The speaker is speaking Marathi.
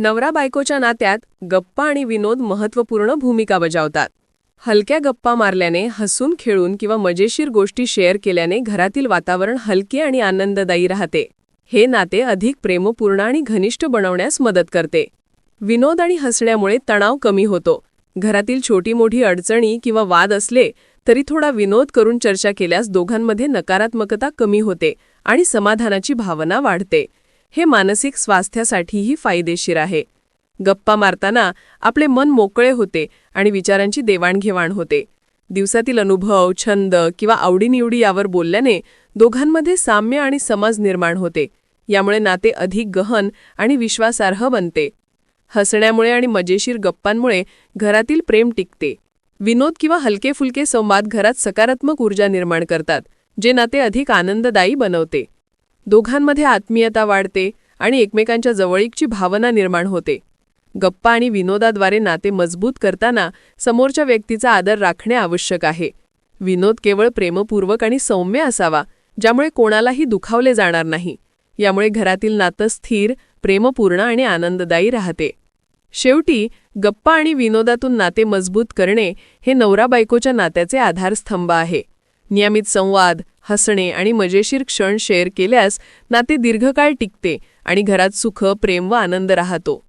नवरा बायकोच्या नात्यात गप्पा आणि विनोद महत्त्वपूर्ण भूमिका बजावतात. हलक्या गप्पा मारल्याने हसून खेळून किंवा मजेशीर गोष्टी शेअर केल्याने घरातील वातावरण हलके आणि आनंददायी राहते. हे नाते अधिक प्रेमपूर्ण आणि घनिष्ठ बनवण्यास मदत करते. विनोद आणि हसण्यामुळे तणाव कमी होतो. घरातील छोटी मोठी अडचणी किंवा वाद असले तरी थोडा विनोद करून चर्चा केल्यास दोघांमध्ये नकारात्मकता कमी होते आणि समाधानाची भावना वाढते. हे मानसिक स्वास्थ्यासाठीही फायदेशीर आहे. गप्पा मारताना आपले मन मोकळे होते आणि विचारांची देवाणघेवाण होते. दिवसातील अनुभव छंद किंवा आवडीनिवडी यावर बोलल्याने दोघांमध्ये साम्य आणि समज निर्माण होते. यामुळे नाते अधिक गहन आणि विश्वासार्ह बनते. हसण्यामुळे आणि मजेशीर गप्पांमुळे घरातील प्रेम टिकते. विनोद किंवा हलके फुलके संवाद घरात सकारात्मक ऊर्जा निर्माण करतात जे नाते अधिक आनंददायी बनवते. दोघांमध्ये आत्मीयता वाढते आणि एकमेकांच्या जवळीकची भावना निर्माण होते. गप्पा आणि विनोदाद्वारे नाते मजबूत करताना समोरच्या व्यक्तीचा आदर राखणे आवश्यक आहे. विनोद केवळ प्रेमपूर्वक आणि सौम्य असावा ज्यामुळे कोणालाही दुखावले जाणार नाही. यामुळे घरातील नातं स्थिर प्रेमपूर्ण आणि आनंददायी राहते. शेवटी गप्पा आणि विनोदातून नाते मजबूत करणे हे नवरा बायकोच्या नात्याचे आधारस्तंभ आहे. नियमित संवाद हसणे आणि मजेशीर क्षण शेअर केल्यास नाते दीर्घकाळ टिकते आणि घरात सुख प्रेम व आनंद राहतो.